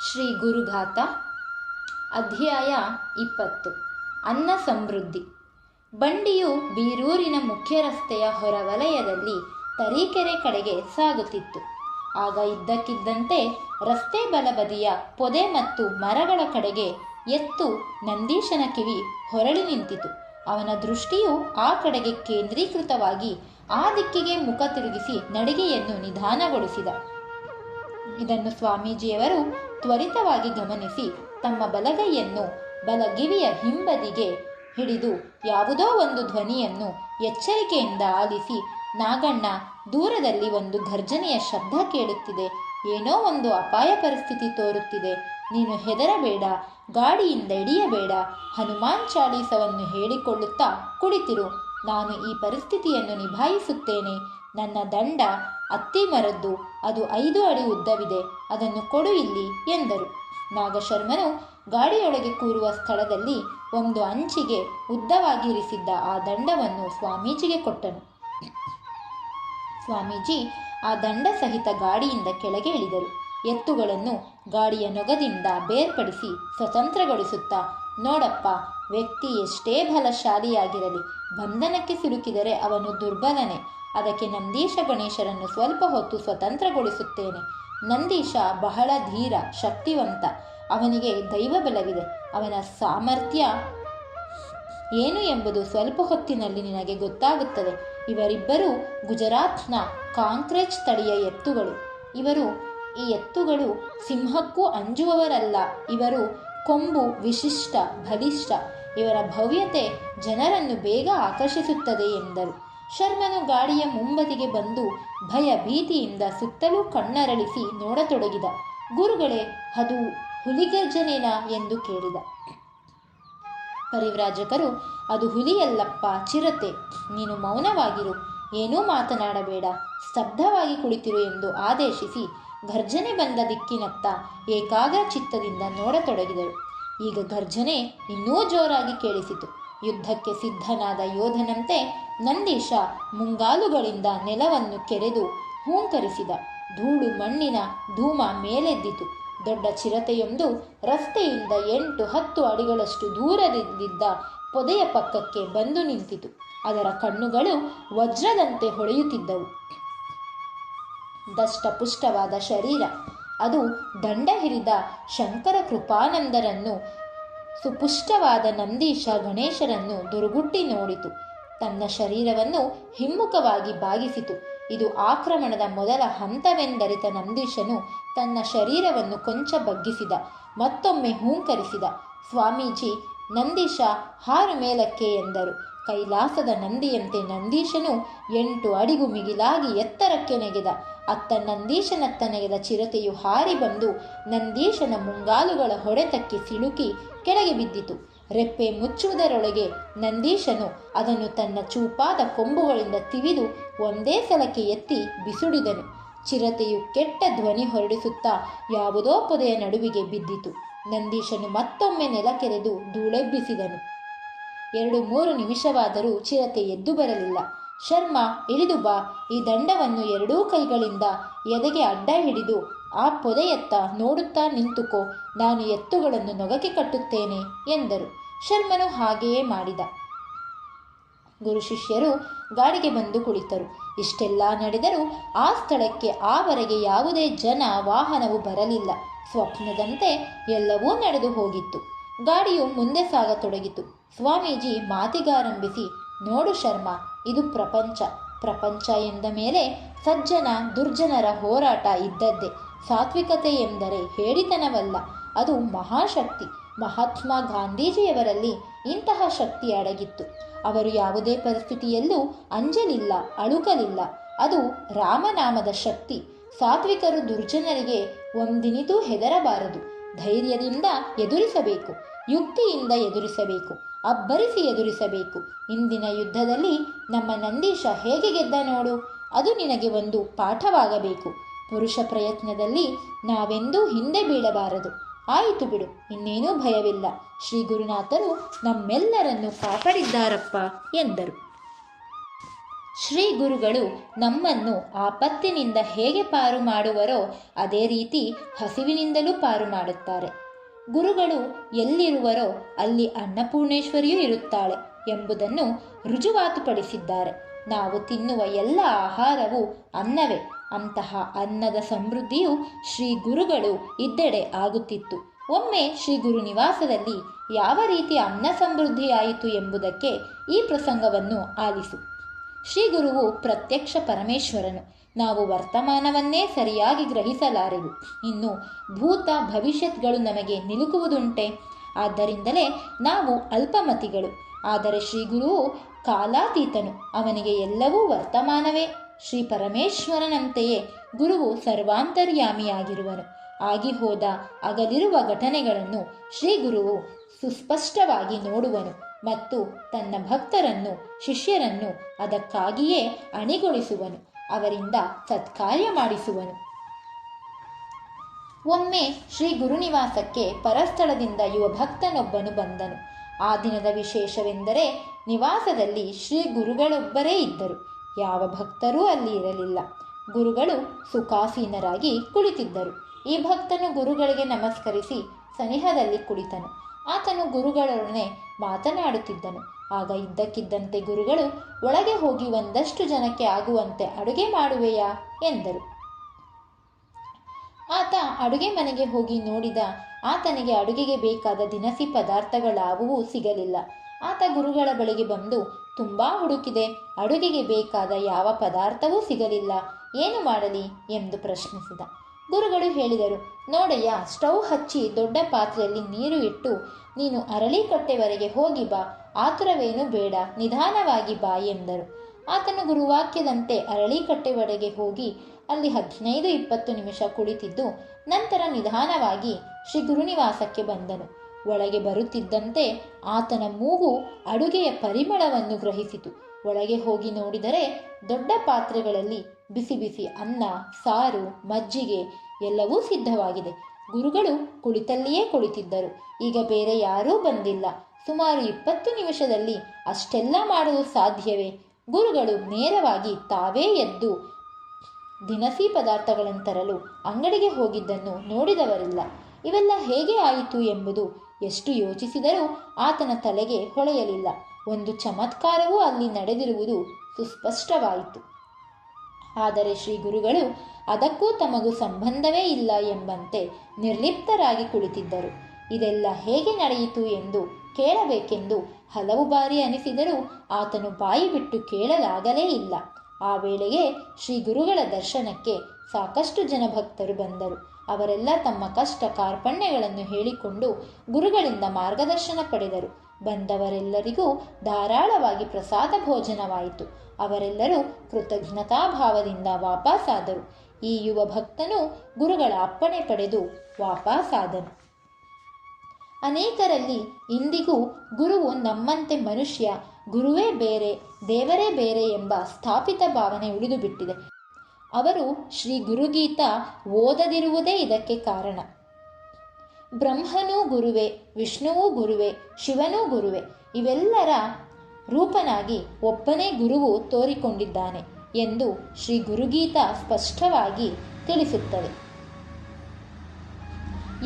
ಶ್ರೀ ಗುರುಘಾತ, ಅಧ್ಯಾಯ ಇಪ್ಪತ್ತು. ಅನ್ನ ಸಮೃದ್ಧಿ. ಬಂಡಿಯು ಬೀರೂರಿನ ಮುಖ್ಯ ರಸ್ತೆಯ ಹೊರವಲಯದಲ್ಲಿ ತರೀಕೆರೆ ಕಡೆಗೆ ಸಾಗುತ್ತಿತ್ತು. ಆಗ ಇದ್ದಕ್ಕಿದ್ದಂತೆ ರಸ್ತೆ ಬಲಬದಿಯ ಪೊದೆ ಮತ್ತು ಮರಗಳ ಕಡೆಗೆ ಎತ್ತು ನಂದೀಶನ ಕಿವಿ ಹೊರಳಿ ನಿಂತಿತು. ಅವನ ದೃಷ್ಟಿಯು ಆ ಕಡೆಗೆ ಕೇಂದ್ರೀಕೃತವಾಗಿ ಆ ದಿಕ್ಕಿಗೆ ಮುಖ ತಿರುಗಿಸಿ ನಡಿಗೆಯನ್ನು ನಿಧಾನಗೊಳಿಸಿದ. ಇದನ್ನು ಸ್ವಾಮೀಜಿಯವರು ತ್ವರಿತವಾಗಿ ಗಮನಿಸಿ ತಮ್ಮ ಬಲಗೈಯನ್ನು ಬಲಗಿವಿಯ ಹಿಂಬದಿಗೆ ಹಿಡಿದು ಯಾವುದೋ ಒಂದು ಧ್ವನಿಯನ್ನು ಎಚ್ಚರಿಕೆಯಿಂದ ಆಲಿಸಿ, ನಾಗಣ್ಣ, ದೂರದಲ್ಲಿ ಒಂದು ಘರ್ಜನೆಯ ಶಬ್ದ ಕೇಳುತ್ತಿದೆ. ಏನೋ ಒಂದು ಅಪಾಯ ಪರಿಸ್ಥಿತಿ ತೋರುತ್ತಿದೆ. ನೀನು ಹೆದರಬೇಡ, ಗಾಡಿಯಿಂದ ಇಡಿಯಬೇಡ ಹನುಮಾನ್ ಚಾಲೀಸವನ್ನು ಹೇಳಿಕೊಳ್ಳುತ್ತಾ ಕುಳಿತಿರು. ನಾನು ಈ ಪರಿಸ್ಥಿತಿಯನ್ನು ನಿಭಾಯಿಸುತ್ತೇನೆ. ನನ್ನ ದಂಡ ಅತ್ತಿ ಮರದ್ದು, ಅದು ಐದು ಅಡಿ ಉದ್ದವಿದೆ, ಅದನ್ನು ಕೊಡು ಇಲ್ಲಿ ಎಂದರು. ನಾಗಶರ್ಮನು ಗಾಡಿಯೊಳಗೆ ಕೂರುವ ಸ್ಥಳದಲ್ಲಿ ಒಂದು ಅಂಚಿಗೆ ಉದ್ದವಾಗಿರಿಸಿದ್ದ ಆ ದಂಡವನ್ನು ಸ್ವಾಮೀಜಿಗೆ ಕೊಟ್ಟನು. ಸ್ವಾಮೀಜಿ ಆ ದಂಡ ಸಹಿತ ಗಾಡಿಯಿಂದ ಕೆಳಗೆ ಇಳಿದರು. ಎತ್ತುಗಳನ್ನು ಗಾಡಿಯ ನೊಗದಿಂದ ಬೇರ್ಪಡಿಸಿ ಸ್ವತಂತ್ರಗೊಳಿಸುತ್ತಾ, ನೋಡಪ್ಪ, ವ್ಯಕ್ತಿ ಎಷ್ಟೇ ಬಲಶಾಲಿಯಾಗಿರಲಿ, ಬಂಧನಕ್ಕೆ ಸಿಲುಕಿದರೆ ಅವನು ದುರ್ಬಲನೆ ಅದಕ್ಕೆ ನಂದೀಶ ಗಣೇಶರನ್ನು ಸ್ವಲ್ಪ ಹೊತ್ತು ಸ್ವತಂತ್ರಗೊಳಿಸುತ್ತೇನೆ. ನಂದೀಶ ಬಹಳ ಧೀರ, ಶಕ್ತಿವಂತ. ಅವನಿಗೆ ದೈವ ಬಲವಿದೆ. ಅವನ ಸಾಮರ್ಥ್ಯ ಏನು ಎಂಬುದು ಸ್ವಲ್ಪ ಹೊತ್ತಿನಲ್ಲಿ ನಿನಗೆ ಗೊತ್ತಾಗುತ್ತದೆ. ಇವರಿಬ್ಬರೂ ಗುಜರಾತ್ನ ಕಾಂಕ್ರೇಜ್ ತಳಿಯ ಎತ್ತುಗಳು. ಇವರು ಈ ಎತ್ತುಗಳು ಸಿಂಹಕ್ಕೂ ಅಂಜುವವರಲ್ಲ. ಇವರು ಕೊಂಬು, ವಿಶಿಷ್ಟ, ಬಲಿಷ್ಠ. ಇವರ ಭವ್ಯತೆ ಜನರನ್ನು ಬೇಗ ಆಕರ್ಷಿಸುತ್ತದೆ ಎಂದರು. ಶರ್ಮನು ಗಾಡಿಯ ಮುಂಬದಿಗೆ ಬಂದು ಭಯ ಭೀತಿಯಿಂದ ಸುತ್ತಲೂ ಕಣ್ಣರಳಿಸಿ ನೋಡತೊಡಗಿದ. ಗುರುಗಳೇ, ಅದು ಹುಲಿಗರ್ಜನೇನಾ ಎಂದು ಕೇಳಿದ. ಪರಿವ್ರಾಜಕರು, ಅದು ಹುಲಿಯಲ್ಲಪ್ಪ, ಚಿರತೆ, ನೀನು ಮೌನವಾಗಿರು, ಏನೂ ಮಾತನಾಡಬೇಡ, ಸ್ತಬ್ಧವಾಗಿ ಕುಳಿತಿರು ಎಂದು ಆದೇಶಿಸಿ ಘರ್ಜನೆ ಬಂದ ದಿಕ್ಕಿನತ್ತ ಏಕಾಗ್ರ ಚಿತ್ತದಿಂದ ನೋಡತೊಡಗಿದರು ಈಗ ಘರ್ಜನೆ ಇನ್ನೂ ಜೋರಾಗಿ ಕೇಳಿಸಿತು. ಯುದ್ಧಕ್ಕೆ ಸಿದ್ಧನಾದ ಯೋಧನಂತೆ ನಂದೀಶ ಮುಂಗಾಲುಗಳಿಂದ ನೆಲವನ್ನು ಕೆರೆದು ಹೂಂಕರಿಸಿದ. ಧೂಳು ಮಣ್ಣಿನ ಧೂಮ ಮೇಲೆದ್ದಿತು. ದೊಡ್ಡ ಚಿರತೆಯೊಂದು ರಸ್ತೆಯಿಂದ ಎಂಟು ಹತ್ತು ಅಡಿಗಳಷ್ಟು ದೂರದಲ್ಲಿದ್ದ ಪೊದೆಯ ಪಕ್ಕಕ್ಕೆ ಬಂದು ನಿಂತಿತು. ಅದರ ಕಣ್ಣುಗಳು ವಜ್ರದಂತೆ ಹೊಳೆಯುತ್ತಿದ್ದವು. ದಷ್ಟಪುಷ್ಟವಾದ ಶರೀರ. ಅದು ದಂಡ ಹಿರಿದ ಶಂಕರ ಕೃಪಾನಂದರನ್ನು ಸುಪುಷ್ಟವಾದ ನಂದೀಶ ಗಣೇಶರನ್ನು ದುರುಗುಟ್ಟಿ ನೋಡಿತು. ತನ್ನ ಶರೀರವನ್ನು ಹಿಮ್ಮುಖವಾಗಿ ಬಾಗಿಸಿತು. ಇದು ಆಕ್ರಮಣದ ಮೊದಲ ಹಂತವೆಂದರಿತ ನಂದೀಶನು ತನ್ನ ಶರೀರವನ್ನು ಕೊಂಚ ಬಗ್ಗಿಸಿದ, ಮತ್ತೊಮ್ಮೆ ಹೂಂಕರಿಸಿದ. ಸ್ವಾಮೀಜಿ, ನಂದೀಶ ಹಾರು ಮೇಲಕ್ಕೆ ಎಂದರು. ಕೈಲಾಸದ ನಂದಿಯಂತೆ ನಂದೀಶನು ಎಂಟು ಅಡಿಗು ಮಿಗಿಲಾಗಿ ಎತ್ತರಕ್ಕೆ ನೆಗೆದ. ಅತ್ತ ನಂದೀಶನತ್ತ ನೆಗೆದ ಚಿರತೆಯು ಹಾರಿ ಬಂದು ನಂದೀಶನ ಮುಂಗಾಲುಗಳ ಹೊಡೆತಕ್ಕೆ ಸಿಲುಕಿ ಕೆಳಗೆ ಬಿದ್ದಿತು. ರೆಪ್ಪೆ ಮುಚ್ಚುವುದರೊಳಗೆ ನಂದೀಶನು ಅದನ್ನು ತನ್ನ ಚೂಪಾದ ಕೊಂಬುಗಳಿಂದ ತಿವಿದು ಒಂದೇ ಸಲಕ್ಕೆ ಎತ್ತಿ ಬಿಸುಡಿದನು. ಚಿರತೆಯು ಕೆಟ್ಟ ಧ್ವನಿ ಹೊರಡಿಸುತ್ತಾ ಯಾವುದೋ ಪೊದೆಯ ನಡುವಿಗೆ ಬಿದ್ದಿತು. ನಂದೀಶನು ಮತ್ತೊಮ್ಮೆ ನೆಲಕೆರೆದು ಧೂಳೆಬ್ಬಿಸಿದನು. ಎರಡು ಮೂರು ನಿಮಿಷವಾದರೂ ಚಿರತೆ ಎದ್ದು ಬರಲಿಲ್ಲ. ಶರ್ಮ, ಇಳಿದು ಬಾ. ಈ ದಂಡವನ್ನು ಎರಡೂ ಕೈಗಳಿಂದ ಎದೆಗೆ ಅಡ್ಡ ಹಿಡಿದು ಆ ಪೊದೆಯತ್ತ ನೋಡುತ್ತಾ ನಿಂತುಕೋ. ನಾನು ಎತ್ತುಗಳನ್ನು ನೊಗಕ್ಕೆ ಕಟ್ಟುತ್ತೇನೆ ಎಂದರು. ಶರ್ಮನು ಹಾಗೆಯೇ ಮಾಡಿದ. ಗುರು ಶಿಷ್ಯರು ಗಾಡಿಗೆ ಬಂದು ಕುಳಿತರು. ಇಷ್ಟೆಲ್ಲ ನಡೆದರೂ ಆ ಸ್ಥಳಕ್ಕೆ ಆವರೆಗೆ ಯಾವುದೇ ಜನ ವಾಹನವು ಬರಲಿಲ್ಲ. ಸ್ವಪ್ನದಂತೆ ಎಲ್ಲವೂ ನಡೆದು ಹೋಗಿತ್ತು. ಗಾಡಿಯು ಮುಂದೆ ಸಾಗತೊಡಗಿತು. ಸ್ವಾಮೀಜಿ ಮಾತಿಗಾರಂಭಿಸಿ, ನೋಡು ಶರ್ಮ, ಇದು ಪ್ರಪಂಚ. ಪ್ರಪಂಚ ಎಂದ ಮೇಲೆ ಸಜ್ಜನ, ದುರ್ಜನರ ಹೋರಾಟ ಇದ್ದದ್ದೇ. ಸಾತ್ವಿಕತೆ ಎಂದರೆ ಹೇಳಿತನವಲ್ಲ, ಅದು ಮಹಾಶಕ್ತಿ. ಮಹಾತ್ಮ ಗಾಂಧೀಜಿಯವರಲ್ಲಿ ಇಂತಹ ಶಕ್ತಿ ಅಡಗಿತ್ತು. ಅವರು ಯಾವುದೇ ಪರಿಸ್ಥಿತಿಯಲ್ಲೂ ಅಂಜಲಿಲ್ಲ, ಅಳುಕಲಿಲ್ಲ. ಅದು ರಾಮನಾಮದ ಶಕ್ತಿ. ಸಾತ್ವಿಕರು ದುರ್ಜನರಿಗೆ ಒಂದಿನಿತೂ ಹೆದರಬಾರದು. ಧೈರ್ಯದಿಂದ ಎದುರಿಸಬೇಕು. ಯುಕ್ತಿಯಿಂದ ಎದುರಿಸಬೇಕು. ಅಬ್ಬರಿಸಿ ಎದುರಿಸಬೇಕು. ಇಂದಿನ ಯುದ್ಧದಲ್ಲಿ ನಮ್ಮ ನಂದೀಶ ಹೇಗೆ ಗೆದ್ದ ನೋಡು. ಅದು ನಿನಗೆ ಒಂದು ಪಾಠವಾಗಬೇಕು. ಪುರುಷ ಪ್ರಯತ್ನದಲ್ಲಿ ನಾವೆಂದೂ ಹಿಂದೆ ಬೀಳಬಾರದು. ಆಯಿತು ಬಿಡು, ಇನ್ನೇನೂ ಭಯವಿಲ್ಲ. ಶ್ರೀ ಗುರುನಾಥರು ನಮ್ಮೆಲ್ಲರನ್ನು ಕಾಪಾಡಿದ್ದಾರಪ್ಪ ಎಂದರು. ಶ್ರೀ ಗುರುಗಳು ನಮ್ಮನ್ನು ಆಪತ್ತಿನಿಂದ ಹೇಗೆ ಪಾರು ಮಾಡುವರೋ, ಅದೇ ರೀತಿ ಹಸಿವಿನಿಂದಲೂ ಪಾರು ಮಾಡುತ್ತಾರೆ. ಗುರುಗಳು ಎಲ್ಲಿರುವರೋ ಅಲ್ಲಿ ಅನ್ನಪೂರ್ಣೇಶ್ವರಿಯೂ ಇರುತ್ತಾಳೆ ಎಂಬುದನ್ನು ರುಜುವಾತುಪಡಿಸಿದ್ದಾರೆ. ನಾವು ತಿನ್ನುವ ಎಲ್ಲ ಆಹಾರವು ಅನ್ನವೇ. ಅಂತಹ ಅನ್ನದ ಸಮೃದ್ಧಿಯು ಶ್ರೀ ಗುರುಗಳು ಇದ್ದೆಡೆ ಆಗುತ್ತಿತ್ತು. ಒಮ್ಮೆ ಶ್ರೀ ಗುರು ನಿವಾಸದಲ್ಲಿ ಯಾವ ರೀತಿ ಅನ್ನ ಸಮೃದ್ಧಿಯಾಯಿತು ಎಂಬುದಕ್ಕೆ ಈ ಪ್ರಸಂಗವನ್ನು ಆಲಿಸು. ಶ್ರೀ ಗುರುವು ಪ್ರತ್ಯಕ್ಷ ಪರಮೇಶ್ವರನು. ನಾವು ವರ್ತಮಾನವನ್ನೇ ಸರಿಯಾಗಿ ಗ್ರಹಿಸಲಾರೆವು. ಇನ್ನು ಭೂತ ಭವಿಷ್ಯತ್ಗಳು ನಮಗೆ ನಿಲುಕುವುದುಂಟೆ? ಆದ್ದರಿಂದಲೇ ನಾವು ಅಲ್ಪಮತಿಗಳು. ಆದರೆ ಶ್ರೀ ಗುರುವು ಕಾಲಾತೀತನು. ಅವನಿಗೆ ಎಲ್ಲವೂ ವರ್ತಮಾನವೇ. ಶ್ರೀ ಪರಮೇಶ್ವರನಂತೆಯೇ ಗುರುವು ಸರ್ವಾಂತರ್ಯಾಮಿಯಾಗಿರುವನು ಆಗಿ ಹೋದ ಅಗಲಿರುವ ಘಟನೆಗಳನ್ನು ಶ್ರೀ ಗುರುವು ಸುಸ್ಪಷ್ಟವಾಗಿ ನೋಡುವನು ಮತ್ತು ತನ್ನ ಭಕ್ತರನ್ನು, ಶಿಷ್ಯರನ್ನು ಅದಕ್ಕಾಗಿಯೇ ಅಣಿಗೊಳಿಸುವನು, ಅವರಿಂದ ಸತ್ಕಾರ್ಯ ಮಾಡಿಸುವನು. ಒಮ್ಮೆ ಶ್ರೀ ಗುರುನಿವಾಸಕ್ಕೆ ಪರಸ್ಥಳದಿಂದ ಯುವ ಭಕ್ತನೊಬ್ಬನು ಬಂದನು. ಆ ದಿನದ ವಿಶೇಷವೆಂದರೆ ನಿವಾಸದಲ್ಲಿ ಶ್ರೀ ಗುರುಗಳೊಬ್ಬರೇ ಇದ್ದರು. ಯಾವ ಭಕ್ತರೂ ಅಲ್ಲಿ ಇರಲಿಲ್ಲ. ಗುರುಗಳು ಸುಖಾಸೀನರಾಗಿ ಕುಳಿತಿದ್ದರು. ಈ ಭಕ್ತನು ಗುರುಗಳಿಗೆ ನಮಸ್ಕರಿಸಿ ಸನಿಹದಲ್ಲಿ ಕುಳಿತನು. ಆತನು ಗುರುಗಳೊಡನೆ ಮಾತನಾಡುತ್ತಿದ್ದನು. ಆಗ ಇದ್ದಕ್ಕಿದ್ದಂತೆ ಗುರುಗಳು, ಒಳಗೆ ಹೋಗಿ ಒಂದಷ್ಟು ಜನಕ್ಕೆ ಆಗುವಂತೆ ಅಡುಗೆ ಮಾಡುವೆಯಾ? ಎಂದರು. ಆತ ಅಡುಗೆ ಮನೆಗೆ ಹೋಗಿ ನೋಡಿದ ಆತನಿಗೆ ಅಡುಗೆಗೆ ಬೇಕಾದ ದಿನಸಿ ಪದಾರ್ಥಗಳಾವುವೂ ಸಿಗಲಿಲ್ಲ. ಆತ ಗುರುಗಳ ಬಳಿಗೆ ಬಂದು, ತುಂಬ ಹುಡುಕಿದೆ, ಅಡುಗೆಗೆ ಬೇಕಾದ ಯಾವ ಪದಾರ್ಥವೂ ಸಿಗಲಿಲ್ಲ, ಏನು ಮಾಡಲಿ? ಎಂದು ಪ್ರಶ್ನಿಸಿದ. ಗುರುಗಳು ಹೇಳಿದರು, ನೋಡಯ್ಯ ಸ್ಟೌವ್ ಹಚ್ಚಿ ದೊಡ್ಡ ಪಾತ್ರೆಯಲ್ಲಿ ನೀರು ಇಟ್ಟು, ನೀನು ಅರಳಿಕಟ್ಟೆವರೆಗೆ ಹೋಗಿ ಬಾ, ಆತುರವೇನು ಬೇಡ, ನಿಧಾನವಾಗಿ ಬಾ ಎಂದರು. ಆತನು ಗುರುವಾಕ್ಯದಂತೆ ಅರಳಿಕಟ್ಟೆವರೆಗೆ ಹೋಗಿ, ಅಲ್ಲಿ ಹದಿನೈದು ಇಪ್ಪತ್ತು ನಿಮಿಷ ಕುಳಿತಿದ್ದು, ನಂತರ ನಿಧಾನವಾಗಿ ಶ್ರೀ ಗುರುನಿವಾಸಕ್ಕೆ ಬಂದನು. ಒಳಗೆ ಬರುತ್ತಿದ್ದಂತೆ ಆತನ ಮೂಗು ಅಡುಗೆಯ ಪರಿಮಳವನ್ನು ಗ್ರಹಿಸಿತು. ಒಳಗೆ ಹೋಗಿ ನೋಡಿದರೆ ದೊಡ್ಡ ಪಾತ್ರೆಗಳಲ್ಲಿ ಬಿಸಿ ಬಿಸಿ ಅನ್ನ, ಸಾರು, ಮಜ್ಜಿಗೆ ಎಲ್ಲವೂ ಸಿದ್ಧವಾಗಿದೆ. ಗುರುಗಳು ಕುಳಿತಲ್ಲಿಯೇ ಕುಳಿತಿದ್ದರು. ಈಗ ಬೇರೆ ಯಾರೂ ಬಂದಿಲ್ಲ. ಸುಮಾರು ಇಪ್ಪತ್ತು ನಿಮಿಷದಲ್ಲಿ ಅಷ್ಟೆಲ್ಲ ಮಾಡಲು ಸಾಧ್ಯವೇ? ಗುರುಗಳು ನೇರವಾಗಿ ತಾವೇ ಎದ್ದು ದಿನಸಿ ಪದಾರ್ಥಗಳನ್ನು ತರಲು ಅಂಗಡಿಗೆ ಹೋಗಿದ್ದನ್ನು ನೋಡಿದವರಿಲ್ಲ. ಇವೆಲ್ಲ ಹೇಗೆ ಆಯಿತು ಎಂಬುದು ಎಷ್ಟು ಯೋಚಿಸಿದರೂ ಆತನ ತಲೆಗೆ ಹೊಳೆಯಲಿಲ್ಲ. ಒಂದು ಚಮತ್ಕಾರವೂ ಅಲ್ಲಿ ನಡೆದಿರುವುದು ಸುಸ್ಪಷ್ಟವಾಯಿತು. ಆದರೆ ಶ್ರೀ ಗುರುಗಳು ಅದಕ್ಕೂ ತಮಗೂ ಸಂಬಂಧವೇ ಇಲ್ಲ ಎಂಬಂತೆ ನಿರ್ಲಿಪ್ತರಾಗಿ ಕುಳಿತಿದ್ದರು. ಇದೆಲ್ಲ ಹೇಗೆ ನಡೆಯಿತು ಎಂದು ಕೇಳಬೇಕೆಂದು ಹಲವು ಬಾರಿ ಅನಿಸಿದರೂ ಆತನು ಬಾಯಿ ಬಿಟ್ಟು ಕೇಳಲಾಗಲೇ ಇಲ್ಲ. ಆ ವೇಳೆಗೆ ಶ್ರೀ ಗುರುಗಳ ದರ್ಶನಕ್ಕೆ ಸಾಕಷ್ಟು ಜನ ಭಕ್ತರು ಬಂದರು. ಅವರೆಲ್ಲ ತಮ್ಮ ಕಷ್ಟ ಕಾರ್ಪಣ್ಯಗಳನ್ನು ಹೇಳಿಕೊಂಡು ಗುರುಗಳಿಂದ ಮಾರ್ಗದರ್ಶನ ಪಡೆದರು. ಬಂದವರೆಲ್ಲರಿಗೂ ಧಾರಾಳವಾಗಿ ಪ್ರಸಾದ ಭೋಜನವಾಯಿತು. ಅವರೆಲ್ಲರೂ ಕೃತಜ್ಞತಾಭಾವದಿಂದ ವಾಪಸ್ಸಾದರು ಈ ಯುವ ಭಕ್ತನು ಗುರುಗಳ ಅಪ್ಪಣೆ ಪಡೆದು ವಾಪಸ್ಸಾದನು ಅನೇಕರಲ್ಲಿ ಇಂದಿಗೂ ಗುರುವು ನಮ್ಮಂತೆ ಮನುಷ್ಯ, ಗುರುವೇ ಬೇರೆ, ದೇವರೇ ಬೇರೆ ಎಂಬ ಸ್ಥಾಪಿತ ಭಾವನೆ ಉಳಿದು ಬಿಟ್ಟಿದೆ ಅವರು ಶ್ರೀ ಗುರುಗೀತ ಓದದಿರುವುದೇ ಇದಕ್ಕೆ ಕಾರಣ. ಬ್ರಹ್ಮನೂ ಗುರುವೆ, ವಿಷ್ಣುವೂ ಗುರುವೆ, ಶಿವನೂ ಗುರುವೆ, ಇವೆಲ್ಲರ ರೂಪನಾಗಿ ಒಬ್ಬನೇ ಗುರುವು ತೋರಿಕೊಂಡಿದ್ದಾನೆ ಎಂದು ಶ್ರೀ ಗುರುಗೀತ ಸ್ಪಷ್ಟವಾಗಿ ತಿಳಿಸುತ್ತದೆ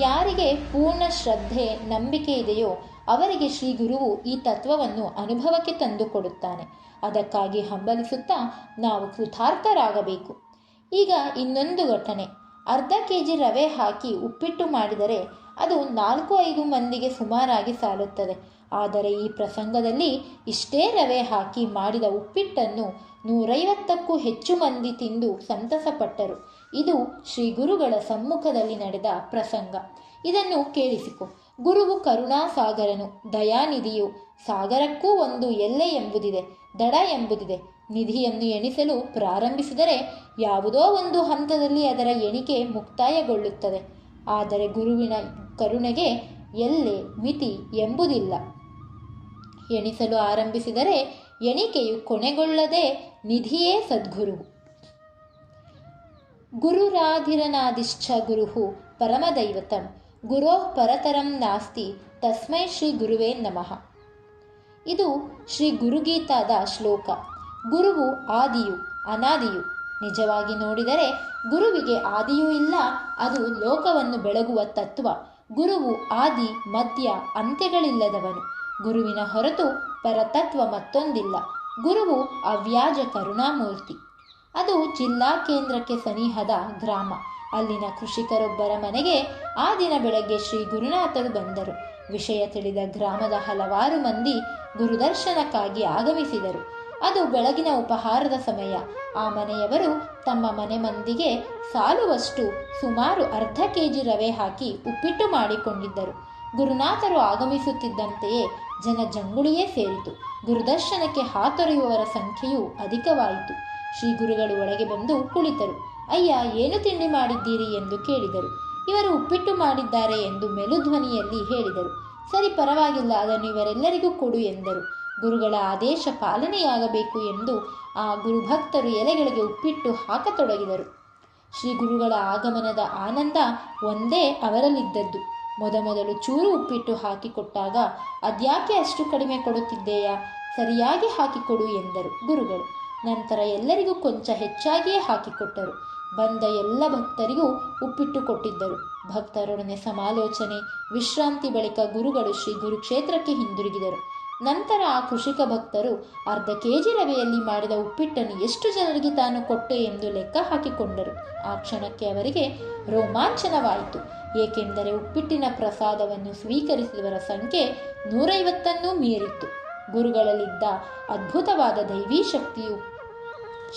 ಯಾರಿಗೆ ಪೂರ್ಣ ಶ್ರದ್ಧೆ, ನಂಬಿಕೆ ಇದೆಯೋ ಅವರಿಗೆ ಶ್ರೀ ಗುರುವು ಈ ತತ್ವವನ್ನು ಅನುಭವಕ್ಕೆ ತಂದುಕೊಡುತ್ತಾನೆ. ಅದಕ್ಕಾಗಿ ಹಂಬಲಿಸುತ್ತಾ ನಾವು ಕೃತಾರ್ಥರಾಗಬೇಕು. ಈಗ ಇನ್ನೊಂದು ಘಟನೆ. ಅರ್ಧ ಕೆ ಜಿ ರವೆ ಹಾಕಿ ಉಪ್ಪಿಟ್ಟು ಮಾಡಿದರೆ ಅದು ನಾಲ್ಕು ಐದು ಮಂದಿಗೆ ಸುಮಾರಾಗಿ ಸಾಲುತ್ತದೆ. ಆದರೆ ಈ ಪ್ರಸಂಗದಲ್ಲಿ ಇಷ್ಟೇ ರವೆ ಹಾಕಿ ಮಾಡಿದ ಉಪ್ಪಿಟ್ಟನ್ನು ನೂರೈವತ್ತಕ್ಕೂ ಹೆಚ್ಚು ಮಂದಿ ತಿಂದು ಸಂತಸಪಟ್ಟರು. ಇದು ಶ್ರೀ ಗುರುಗಳ ಸಮ್ಮುಖದಲ್ಲಿ ನಡೆದ ಪ್ರಸಂಗ. ಇದನ್ನು ಕೇಳಿಸಿಕೊ. ಗುರುವು ಕರುಣಾಸಾಗರನು, ದಯಾನಿಧಿಯು, ಸಾಗರಕ್ಕೂ ಒಂದು ಎಲ್ಲೆ ಎಂಬುದಿದೆ, ದಡ ಎಂಬುದಿದೆ. ನಿಧಿಯನ್ನು ಎಣಿಸಲು ಪ್ರಾರಂಭಿಸಿದರೆ ಯಾವುದೋ ಒಂದು ಹಂತದಲ್ಲಿ ಅದರ ಎಣಿಕೆ ಮುಕ್ತಾಯಗೊಳ್ಳುತ್ತದೆ. ಆದರೆ ಗುರುವಿನ ಕರುಣೆಗೆ ಎಲ್ಲೆ ಮಿತಿ ಎಂಬುದಿಲ್ಲ. ಎಣಿಸಲು ಆರಂಭಿಸಿದರೆ ಎಣಿಕೆಯು ಕೊನೆಗೊಳ್ಳದೆ ನಿಧಿಯೇ ಸದ್ಗುರು. ಗುರುರಾಧಿರನಾದಿಶ್ಚ ಗುರುಹು ಪರಮದೈವತಂ. ಗುರೋ ಪರತರಂ ನಾಸ್ತಿ. ತಸ್ಮೈ ಶ್ರೀ ಗುರುವೇ ನಮಃ. ಇದು ಶ್ರೀ ಗುರುಗೀತಾದ ಶ್ಲೋಕ. ಗುರುವು ಆದಿಯು, ಅನಾದಿಯು. ನಿಜವಾಗಿ ನೋಡಿದರೆ ಗುರುವಿಗೆ ಆದಿಯೂ ಇಲ್ಲ, ಅದು ಲೋಕವನ್ನು ಬೆಳಗುವ ತತ್ವ. ಗುರುವು ಆದಿ ಮಧ್ಯ ಅಂತ್ಯಗಳಿಲ್ಲದವನು. ಗುರುವಿನ ಹೊರತು ಪರತತ್ವ ಮತ್ತೊಂದಿಲ್ಲ. ಗುರುವು ಅವ್ಯಾಜ ಕರುಣಾಮೂರ್ತಿ. ಅದು ಜಿಲ್ಲಾ ಕೇಂದ್ರಕ್ಕೆ ಸನಿಹದ ಗ್ರಾಮ. ಅಲ್ಲಿನ ಕೃಷಿಕರೊಬ್ಬರ ಮನೆಗೆ ಆ ದಿನ ಬೆಳಗ್ಗೆ ಶ್ರೀ ಗುರುನಾಥರು ಬಂದರು. ವಿಷಯ ತಿಳಿದ ಗ್ರಾಮದ ಹಲವಾರು ಮಂದಿ ಗುರುದರ್ಶನಕ್ಕಾಗಿ ಆಗಮಿಸಿದರು. ಅದು ಬೆಳಗಿನ ಉಪಹಾರದ ಸಮಯ. ಆ ಮನೆಯವರು ತಮ್ಮ ಮನೆ ಮಂದಿಗೆ ಸಾಲುವಷ್ಟು ಸುಮಾರು ಅರ್ಧ ಕೆಜಿ ರವೆ ಹಾಕಿ ಉಪ್ಪಿಟ್ಟು ಮಾಡಿಕೊಂಡಿದ್ದರು. ಗುರುನಾಥರು ಆಗಮಿಸುತ್ತಿದ್ದಂತೆಯೇ ಜನ ಜಂಗುಳಿಯೇ ಸೇರಿತು. ಗುರುದರ್ಶನಕ್ಕೆ ಹಾತೊರೆಯುವವರ ಸಂಖ್ಯೆಯು ಅಧಿಕವಾಯಿತು. ಶ್ರೀ ಗುರುಗಳು ಒಳಗೆ ಬಂದು ಕುಳಿತರು. ಅಯ್ಯ, ಏನು ತಿಂಡಿ ಮಾಡಿದ್ದೀರಿ ಎಂದು ಕೇಳಿದರು. ಇವರು ಉಪ್ಪಿಟ್ಟು ಮಾಡಿದ್ದಾರೆ ಎಂದು ಮೆಲುಧ್ವನಿಯಲ್ಲಿ ಹೇಳಿದರು. ಸರಿ, ಪರವಾಗಿಲ್ಲ, ಅದನ್ನು ಇವರೆಲ್ಲರಿಗೂ ಕೊಡು ಎಂದರು. ಗುರುಗಳ ಆದೇಶ ಪಾಲನೆಯಾಗಬೇಕು ಎಂದು ಆ ಗುರುಭಕ್ತರು ಎಲೆಗಳಿಗೆ ಉಪ್ಪಿಟ್ಟು ಹಾಕತೊಡಗಿದರು. ಶ್ರೀ ಗುರುಗಳ ಆಗಮನದ ಆನಂದ ಒಂದೇ ಅವರಲ್ಲಿದ್ದದ್ದು. ಮೊದಮೊದಲು ಚೂರು ಉಪ್ಪಿಟ್ಟು ಹಾಕಿಕೊಟ್ಟಾಗ, ಅದ್ಯಾಕೆ ಅಷ್ಟು ಕಡಿಮೆ ಕೊಡುತ್ತಿದ್ದೇಯಾ? ಸರಿಯಾಗಿ ಹಾಕಿಕೊಡು ಎಂದರು ಗುರುಗಳು. ನಂತರ ಎಲ್ಲರಿಗೂ ಕೊಂಚ ಹೆಚ್ಚಾಗಿಯೇ ಹಾಕಿಕೊಟ್ಟರು. ಬಂದ ಎಲ್ಲ ಭಕ್ತರಿಗೂ ಉಪ್ಪಿಟ್ಟು ಕೊಟ್ಟಿದ್ದರು. ಭಕ್ತರೊಡನೆ ಸಮಾಲೋಚನೆ, ವಿಶ್ರಾಂತಿ ಬಳಿಕ ಗುರುಗಳು ಶ್ರೀ ಗುರುಕ್ಷೇತ್ರಕ್ಕೆ ಹಿಂದಿರುಗಿದರು. ನಂತರ ಆ ಕೃಷಿಕ ಭಕ್ತರು ಅರ್ಧ ಕೆಜಿ ರವೆಯಲ್ಲಿ ಮಾಡಿದ ಉಪ್ಪಿಟ್ಟನ್ನು ಎಷ್ಟು ಜನರಿಗೆ ತಾನು ಕೊಟ್ಟೆ ಎಂದು ಲೆಕ್ಕ ಹಾಕಿಕೊಂಡರು. ಆ ಕ್ಷಣಕ್ಕೆ ಅವರಿಗೆ ರೋಮಾಂಚನವಾಯಿತು. ಏಕೆಂದರೆ ಉಪ್ಪಿಟ್ಟಿನ ಪ್ರಸಾದವನ್ನು ಸ್ವೀಕರಿಸಿದವರ ಸಂಖ್ಯೆ ನೂರೈವತ್ತನ್ನೂ ಮೀರಿತ್ತು. ಗುರುಗಳಲ್ಲಿದ್ದ ಅದ್ಭುತವಾದ ದೈವೀ ಶಕ್ತಿಯು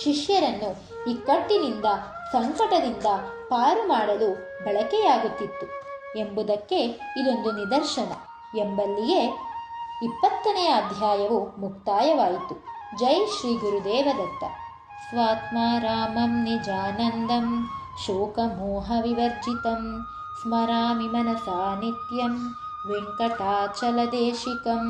ಶಿಷ್ಯರನ್ನು ಇಕ್ಕಟ್ಟಿನಿಂದ, ಸಂಕಟದಿಂದ ಪಾರು ಮಾಡಲು ಬಳಕೆಯಾಗುತ್ತಿತ್ತು. ಎಂಬುದಕ್ಕೆ ಇದೊಂದು ನಿದರ್ಶನ. ಎಂಬಲ್ಲಿಯೇ ಇಪ್ಪತ್ತನೆಯ ಅಧ್ಯಾಯವು ಮುಕ್ತಾಯವಾಯಿತು ಜೈ ಶ್ರೀ ಗುರುದೇವದತ್ತ ಸ್ವಾತ್ಮ ರಾಮಂ ನಿಜಾನಂದಂ ಶೋಕಮೋಹ ವಿವರ್ಜಿತಂ ಸ್ಮರಾಮಿ ಮನಸಾ ನಿತ್ಯಂ ವೆಂಕಟಾಚಲದೇಶಿಕಂ